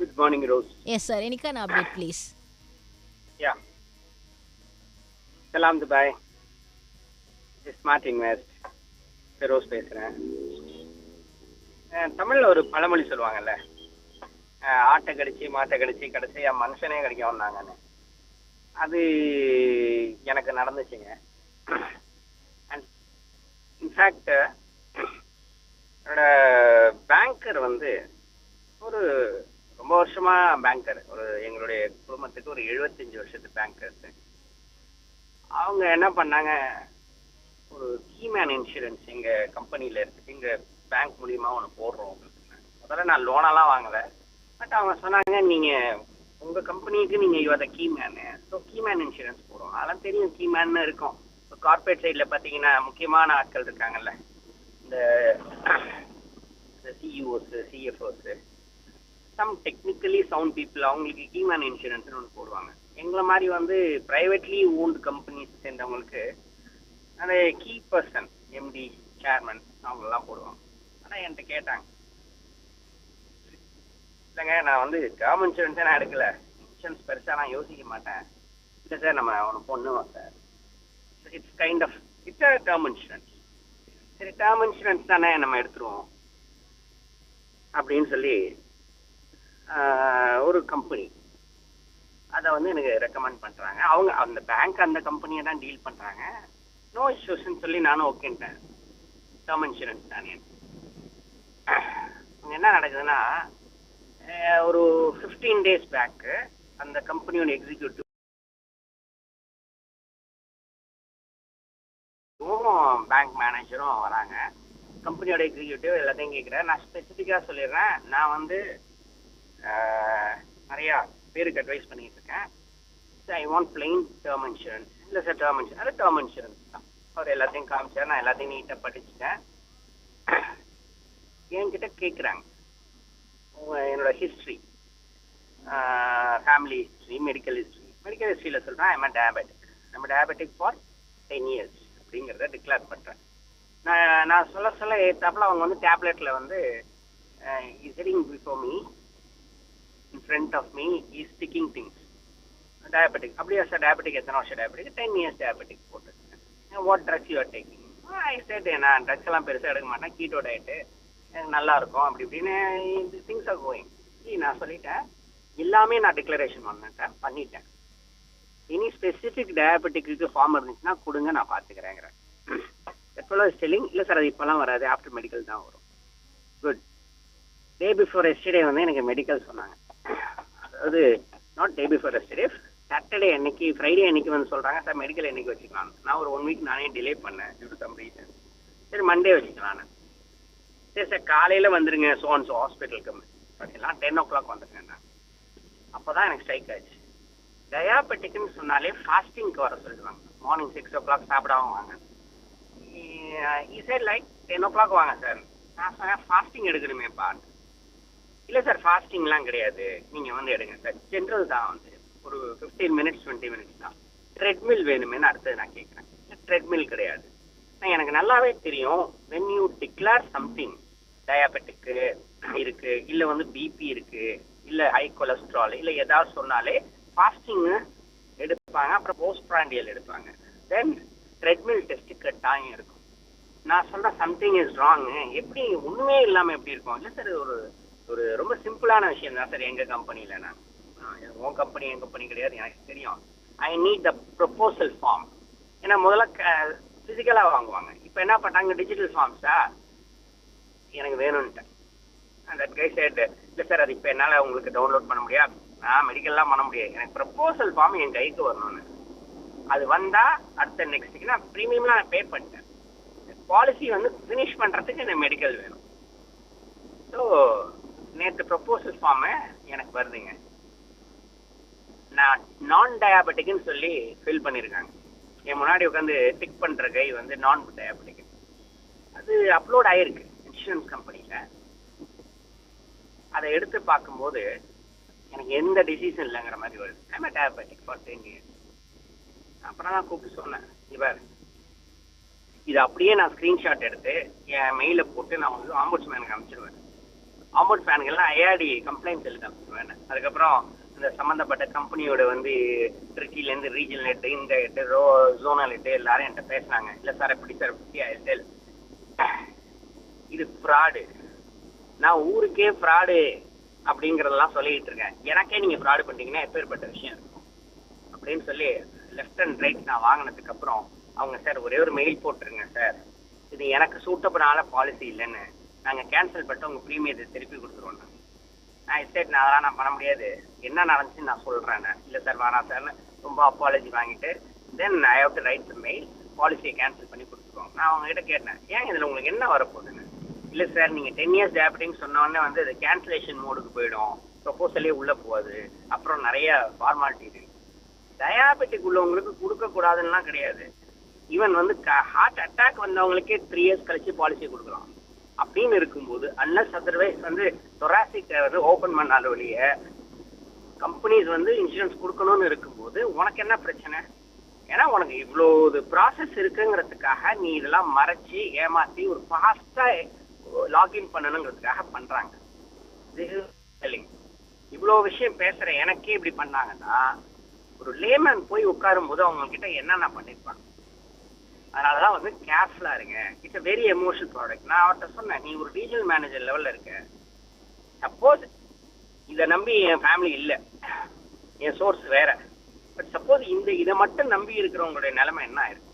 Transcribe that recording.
Good morning, Rose. Yes, sir. Any kind of update, please. Yeah. சலாம் Dubai smart invest Feroz பேசுகிறேன் தமிழில் ஒரு பழமொழி சொல்லுவாங்கல்ல ஆட்டை கடிச்சு மாட்டை கடிச்சு கடைசியா மனுஷனே கடிக்க வந்தாங்கன்னு அது எனக்கு நடந்துச்சுங்க அண்ட் இன்ஃபேக்ட் என்னோட பேங்கர் வந்து ஒரு ரொம்ப வருஷமா பேங்கர் ஒரு எங்களுடைய குடும்பத்துக்கு ஒரு எழுபத்தஞ்சு வருஷத்து பேங்கர் அவங்க என்ன பண்ணாங்க? ஒரு கீமேன் இன்சூரன்ஸ் எங்க கம்பெனில இருக்கு. எங்க பேங்க் மூலியமா ஒன்று போடுறோம் முதல்ல நான் லோனெல்லாம் வாங்கல. பட் அவங்க சொன்னாங்க நீங்க உங்க கம்பெனிக்கு நீங்க your key man so key man insurance போடுறோம் அதெல்லாம் தெரியும் கீமேன் இருக்கும். இப்போ கார்பரேட் சைடில் பார்த்தீங்கன்னா முக்கியமான ஆட்கள் இருக்காங்கல்ல. இந்த CEOs CFOs some technically sound people அவங்களுக்கு கீமேன் இன்சூரன்ஸ்னு ஒன்று போடுவாங்க. எங்களை மாதிரி வந்து ப்ரைவேட்லி ஓன்டு கம்பெனிஸ் சேர்ந்தவங்களுக்கு அந்த கீ பர்சன் எம்டி சேர்மன் அவங்களெல்லாம் போடுவாங்க. ஆனால் என்கிட்ட கேட்டாங்க. இல்லைங்க நான் வந்து டேர்ம் இன்சூரன்ஸே நான் எடுக்கல. இன்சூரன்ஸ் பெருசாக நான் யோசிக்க மாட்டேன். இல்லை சார் நம்ம ஒன்று பண்ணுவோம் sir. It's kind of it's a term insurance சரி டேர்ம் இன்சூரன்ஸ் தானே நம்ம எடுத்துருவோம். அப்படின்னு சொல்லி ஒரு கம்பெனி அதை வந்து எனக்கு ரெக்கமெண்ட் பண்ணுறாங்க அவங்க அந்த பேங்க் அந்த கம்பெனியை தான் டீல் பண்ணுறாங்க நோ இஷ்யூஸ்ன்னு சொல்லி நானும் ஓகேன்ட்டேன் டேர்ம் இன்சூரன்ஸ் தானே என்ன நடக்குதுன்னா ஒரு ஃபிஃப்டீன் டேஸ் பேக்கு அந்த கம்பெனியோட எக்ஸிக்யூட்டிவ் பேங்க் மேனேஜரும் வராங்க. கம்பெனியோட எக்ஸிக்யூட்டிவ் எல்லாத்தையும் கேட்குறேன் நான் ஸ்பெசிஃபிக்காக சொல்லிடுறேன். நான் வந்து நிறையா பேருக்கு அட்வைஸ் பண்ணிட்டு இருக்கேன் I want plain term insurance இல்லை சார் டேர்ம் இன்சூரன்ஸ் அது டேர்ம் இன்சூரன்ஸ் தான். அவர் எல்லாத்தையும் காமிச்சார் நான் எல்லாத்தையும் நீட்டாக படிச்சுட்டேன். என்கிட்ட கேட்குறாங்க என்னோட history family history medical history medical ஹிஸ்ட்ரியில் சொல்கிறேன் ஐம் டயபெட்டிக் நம்ம டயபெட்டிக் ஃபார் டென் இயர்ஸ் அப்படிங்கிறத டிக்ளேர் பண்ணுறேன் நான் நான் சொல்ல சொல்ல ஏற்றாப்புல அவங்க வந்து டேப்லெட்டில் வந்து is before me front of me is sticking things diabetic அப்படியே அப்படியா சார் டயபெட்டிக் எத்தனை வருஷம்? டயபெட்டிக் டென் இயர்ஸ் டயபெட்டிக் போட்டுருக்கேன். What drugs you are taking I state நான் ட்ரக்ஸ் எல்லாம் பெருசாக எடுக்க மாட்டேன். கீட்டோ டயட்டு எனக்கு நல்லா இருக்கும். அப்படி இப்படின்னு திங்ஸ் ஆர் கோயிங் நான் சொல்லிட்டேன். எல்லாமே நான் டிக்ளரேஷன் பண்ணிட்டேன் பண்ணிட்டேன். இனி ஸ்பெசிஃபிக் டயபெட்டிக்கு ஃபார்ம் இருந்துச்சுன்னா கொடுங்க நான் பார்த்துக்கிறேங்கிறேன். எப்போல்லாம் ஸ்டெல்லிங் இல்லை சார் அது இப்போல்லாம் வராது. ஆஃப்டர் மெடிக்கல் தான் வரும். குட் டே பிஃபோர் எஸ்டர்டே வந்து எனக்கு மெடிக்கல் சொன்னாங்க. அதாவது not day before yesterday Saturday அன்னைக்கு ஃப்ரைடே அன்னைக்கு வந்து சொல்கிறாங்க சார் மெடிக்கல் அன்னைக்கு வச்சுக்கலாம். நான் ஒரு ஒன் வீக் நானே டிலே பண்ணேன் டியூ டு சம் ரீசன் சரி மண்டே வச்சுக்கலான்னு சரி சார் காலையில் வந்துருங்க சோன்ஸ் ஹாஸ்பிட்டலுக்கு அப்படிலாம் டென் ஓ கிளாக் வந்துருங்க நான். அப்போதான் எனக்கு ஸ்ட்ரைக் ஆச்சு. டயாபெட்டிக்னு சொன்னாலே ஃபாஸ்டிங்க்கு வர சொல்லுவாங்க மார்னிங் சிக்ஸ் ஓ கிளாக் சாப்பிடாம வாங்க. I said like ten o'clock வாங்க சார் நான் சொன்னேன் ஃபாஸ்டிங் எடுக்கணுமேப்பா. இல்லை சார் ஃபாஸ்டிங்லாம் கிடையாது. நீங்கள் வந்து எடுங்க சார் ஜென்ரல் தான் வந்து. ஒரு ஃபிஃப்டீன் மினிட்ஸ் டுவெண்ட்டி மினிட்ஸ் தான். ட்ரெட்மில் வேணுமேனு அடுத்தது நான் கேட்குறேன் ட்ரெட்மில் கிடையாது. எனக்கு நல்லாவே தெரியும் when you declare something diabetic இருக்கு இல்லை வந்து பிபி இருக்கு இல்லை ஹை கொலஸ்ட்ரால் இல்லை ஏதாவது சொன்னாலே ஃபாஸ்டிங் எடுப்பாங்க. அப்புறம் போஸ்ட் பிராண்டியல் எடுப்பாங்க தென் ட்ரெட்மில் டெஸ்ட் கட்டாயம் இருக்கும். நான் சொல்ற சம்திங் இஸ் ராங் எப்படி ஒன்றுமே இல்லாம எப்படி இருக்கும்? இல்ல சார் ஒரு ஒரு ரொம்ப சிம்பிளான விஷயம் தான் சார் எங்கள் கம்பெனியில் நான். உன் கம்பெனி என் கம்பெனி கிடையாது எனக்கு தெரியும். I need the proposal form ஏன்னா முதல்ல ஃபிசிக்கலாக வாங்குவாங்க. இப்போ என்ன பண்ணாங்க டிஜிட்டல் ஃபார்ம்ஸா எனக்கு வேணும்ன்ட்டேன். தட் கை சைடு இல்லை சார் அது இப்போ என்னால் உங்களுக்கு டவுன்லோட் பண்ண முடியாது. நான் மெடிக்கல்லாம் பண்ண முடியாது. எனக்கு ப்ரப்போசல் ஃபார்ம் என் கைக்கு வரணும்னு. அது வந்தால் அடுத்த நெக்ஸ்ட்டுக்கு நான் ப்ரீமியம்லாம் நான் பே பண்ணிட்டேன். பாலிசி வந்து ஃபினிஷ் பண்ணுறதுக்கு எனக்கு மெடிக்கல் வேணும். ஸோ நேற்று ப்ரப்போசல் ஃபார்மு எனக்கு வருதுங்க. நான் நான் டயாபெட்டிக்னு சொல்லி ஃபில் பண்ணியிருக்காங்க என் முன்னாடி உட்காந்து டிக் பண்ணுற கை வந்து நான் டயாபெட்டிக் அது அப்லோட் ஆகிருக்கு இன்சூரன்ஸ் கம்பெனியில் அதை எடுத்து பார்க்கும்போது எனக்கு எந்த டிசீஸும் இல்லைங்கிற மாதிரி வருது. I'm diabetic for ten years அப்புறம் நான் கூப்பிட்டு சொன்னேன். இவர் இது அப்படியே நான் ஸ்க்ரீன்ஷாட் எடுத்து என் மெயிலில் போட்டு நான் வந்து ஆம்புட்ஸ்மேனுக்கு அனுப்பிச்சிடுவேன் அமௌண்ட் ஃபேனுங்கெல்லாம் ஐஆர்டி கம்ப்ளைண்ட்ஸ் எழுதாங்க அதுக்கப்புறம் இந்த சம்மந்தப்பட்ட கம்பெனியோட வந்து திருச்சியிலேருந்து ரீஜனல் ஹெட் இந்த ஹெட் ரோ ஜோனல் ஹெட் எல்லாரும் என்கிட்ட பேசினாங்க. இல்லை சார் எப்படி சார் ஃபிஃப்டி ஆயிரத்தில் இது ஃப்ராடு நான் ஊருக்கே ஃப்ராடு அப்படிங்கிறதெல்லாம் சொல்லிட்டு இருக்கேன். எனக்கே நீங்கள் ஃப்ராடு பண்ணிட்டீங்கன்னா எப்பேற்பட்ட விஷயம் இருக்கும்? அப்படின்னு சொல்லி லெஃப்ட் அண்ட் ரைட் நான் வாங்கினதுக்கப்புறம் அவங்க சார் ஒரே ஒரு மெயில் போட்டுருங்க சார் இது எனக்கு சூட்டப்படாத பாலிசி இல்லைன்னு. நாங்கள் கேன்சல் பண்ணிட்டு உங்கள் ப்ரீமியத்தை திருப்பி கொடுத்துருவோம் நான் நான் சரி நான் அதெல்லாம் நான் பண்ண முடியாது. என்ன நடந்துச்சுன்னு நான் சொல்கிறேன் இல்லை சார் வேணாம் சார்னு ரொம்ப அப்பாலஜி வாங்கிட்டு then I have to write the mail பாலிசியை கேன்சல் பண்ணி கொடுத்துருவோம். நான் அவங்ககிட்ட கேட்டேன் ஏன் இதில் உங்களுக்கு என்ன வரப்போகுதுன்னு? இல்லை சார் நீங்கள் டென் இயர்ஸ் டேபிட்டிங் சொன்னோடனே வந்து அது கேன்சலேஷன் மோடுக்கு போயிடும். ப்ரொப்போசலே உள்ளே போகாது. அப்புறம் நிறைய ஃபார்மாலிட்டி இருக்கு. டயாபெட்டிக் உள்ளவங்களுக்கு கொடுக்கக்கூடாதுன்னா கிடையாது. ஈவன் வந்து ஹார்ட் அட்டாக் வந்தவங்களுக்கே த்ரீ இயர்ஸ் கழிச்சு பாலிசி கொடுக்கலாம். அப்படின்னு இருக்கும்போது அன்லஸ் அதர்வைஸ் வந்து தொராசிக் வந்து ஓப்பன் பண்ணாத வழிய கம்பெனிஸ் வந்து இன்சூரன்ஸ் கொடுக்கணும்னு இருக்கும்போது உனக்கு என்ன பிரச்சனை? ஏன்னா உனக்கு இவ்வளோ இது ப்ராசஸ் இருக்குங்கிறதுக்காக நீ இதெல்லாம் மறைச்சி ஏமாத்தி ஒரு ஃபாஸ்ட்டாக லாகின் பண்ணணுங்கிறதுக்காக பண்ணுறாங்க இவ்வளோ விஷயம் பேசுகிற எனக்கே இப்படி பண்ணாங்கன்னா ஒரு லேமன் போய் உட்காரும் போது அவங்க கிட்ட என்னென்ன பண்ணியிருப்பாங்க அதனாலதான் வந்து கேர்ஃபுல்லாக இருங்க. It's a very emotional product நான் அவர்கிட்ட சொன்னேன் நீ ஒரு ரீஜனல் மேனேஜர் லெவலில் இருக்க. சப்போஸ் இதை நம்பி என் ஃபேமிலி இல்லை. என் சோர்ஸ் வேற. பட் சப்போஸ் இந்த இதை மட்டும் நம்பி இருக்கிறவங்களுடைய நிலைமை என்ன ஆயிருக்கு?